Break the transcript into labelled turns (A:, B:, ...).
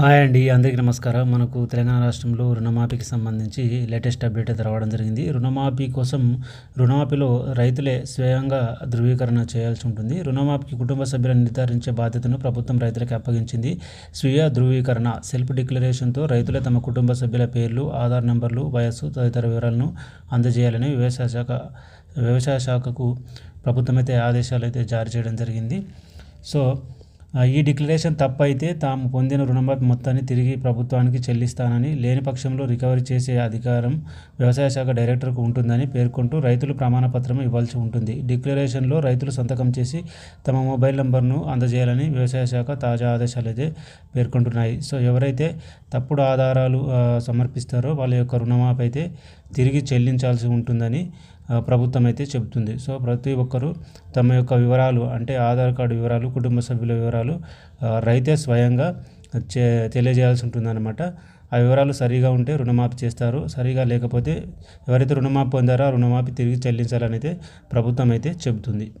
A: Hi అండి అందరికీ నమస్కారం. మనకు తెలంగాణ రాష్ట్రంలో రుణమాఫీకి సంబంధించి లేటెస్ట్ అప్డేట్ అయితే రావడం జరిగింది. రుణమాఫీ కోసం రుణమాఫీలో రైతులే స్వయంగా ధృవీకరణ చేయాల్సి ఉంటుంది. రుణమాఫీకి కుటుంబ సభ్యులను నిర్ధారించే బాధ్యతను ప్రభుత్వం రైతులకు అప్పగించింది. స్వీయ ధృవీకరణ సెల్ఫ్ డిక్లరేషన్తో రైతులే తమ కుటుంబ సభ్యుల పేర్లు ఆధార్ నంబర్లు వయస్సు తదితర వివరాలను అందజేయాలని వ్యవసాయ శాఖ వ్యవసాయ శాఖకు ప్రభుత్వం అయితే ఆదేశాలు అయితే జారీ చేయడం జరిగింది. సో ఈ డిక్లరేషన్ తప్పైతే తాము పొందిన రుణమాఫీ మొత్తాన్ని తిరిగి ప్రభుత్వానికి చెల్లిస్తానని లేని పక్షంలో రికవరీ చేసే అధికారం వ్యవసాయ శాఖ డైరెక్టర్కు ఉంటుందని పేర్కొంటూ రైతులు ప్రమాణపత్రం ఇవ్వాల్సి ఉంటుంది. డిక్లరేషన్లో రైతులు సంతకం చేసి తమ మొబైల్ నంబర్ను అందజేయాలని వ్యవసాయ శాఖ తాజా ఆదేశాలు అయితే పేర్కొంటున్నాయి. సో ఎవరైతే తప్పుడు ఆధారాలు సమర్పిస్తారో వాళ్ళ యొక్క రుణమాఫీ అయితే తిరిగి చెల్లించాల్సి ఉంటుందని ప్రభుత్వం అయితే చెబుతుంది. సో ప్రతి ఒక్కరూ తమ యొక్క వివరాలు అంటే ఆధార్ కార్డు వివరాలు కుటుంబ సభ్యుల వివరాలు రైతే స్వయంగా చే తెలియజేయాల్సి ఉంటుందన్నమాట. ఆ వివరాలు సరిగా ఉంటే రుణమాఫీ చేస్తారు. సరిగా లేకపోతే ఎవరైతే రుణమాఫీ పొందారో ఆ రుణమాఫీ తిరిగి చెల్లించాలనైతే ప్రభుత్వం అయితే చెబుతుంది.